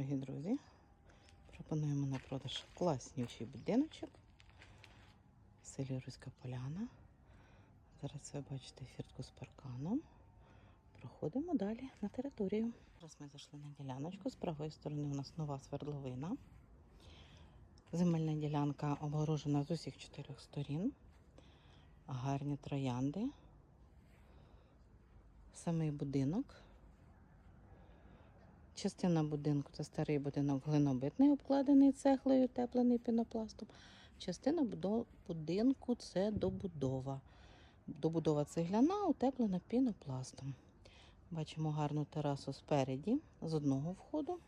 Дорогі друзі, пропонуємо на продаж класнючий будиночок в селі Руська Поляна. Зараз ви бачите фіртку з парканом. Проходимо далі на територію. Зараз ми зайшли на діляночку. З правої сторони у нас нова свердловина. Земельна ділянка обгорожена з усіх чотирьох сторін. Гарні троянди. Самий будинок. Частина будинку це старий будинок глинобитний, обкладений цеглою, теплений пінопластом. Частина будинку це добудова. Добудова цегляна, утеплена пінопластом. Бачимо гарну терасу спереді, з одного входу.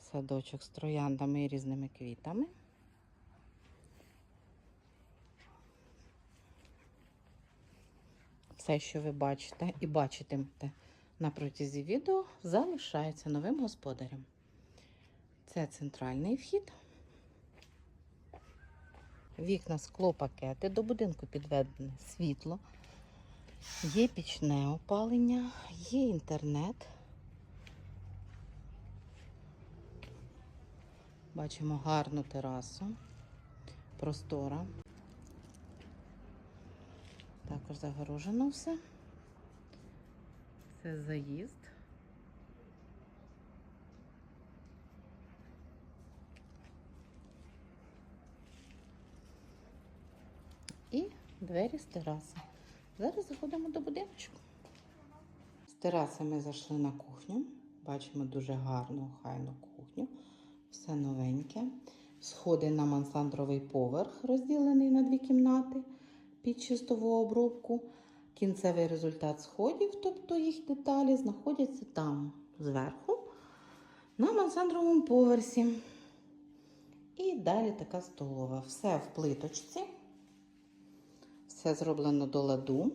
Садочок з трояндами і різними квітами. Все, що ви бачите і бачитимете на протязі відео, залишається новим господарем. Це центральний вхід. Вікна склопакети. До будинку підведене світло. Є пічне опалення, є інтернет. Бачимо гарну терасу, простора. Також загорожено все. Це заїзд. І двері з тераси. Зараз заходимо до будиночку. З тераси ми зайшли на кухню. Бачимо дуже гарну, хайну кухню. Все новеньке. Сходи на мансандровий поверх, розділений на дві кімнати під чистову обробку. Кінцевий результат сходів, тобто їх деталі, знаходяться там зверху, на мансандровому поверсі. І далі така столова. Все в плиточці. Все зроблено до ладу.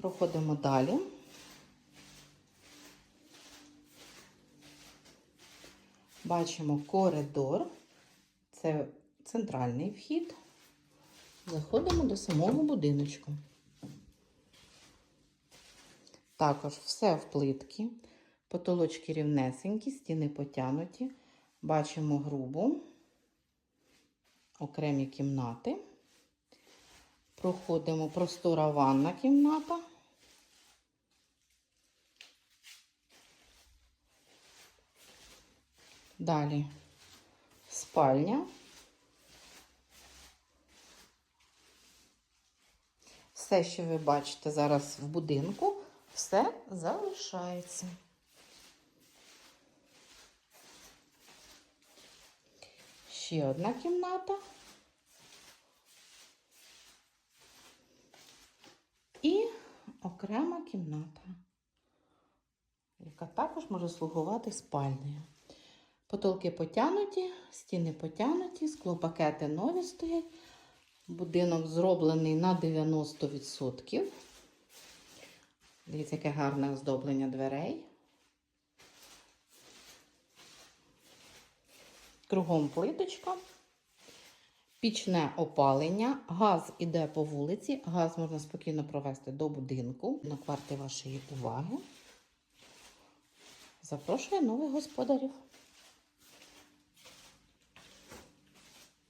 Проходимо далі. Бачимо коридор. Це центральний вхід. Заходимо до самого будиночку. Також все в плитки. Потолочки рівнесенькі, стіни потянуті. Бачимо грубу, окремі кімнати. Проходимо простора ванна кімната. Далі спальня. Все, що ви бачите зараз в будинку, все залишається. Ще одна кімната. І окрема кімната, яка також може слугувати спальнею. Потолки потянуті, стіни потянуті, склопакети нові стоять. Будинок зроблений на 90%. Дивіться, яке гарне оздоблення дверей. Кругом плиточка. Пічне опалення. Газ іде по вулиці. Газ можна спокійно провести до будинку. На кварти вашої уваги. Запрошую нових господарів.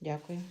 Дякую.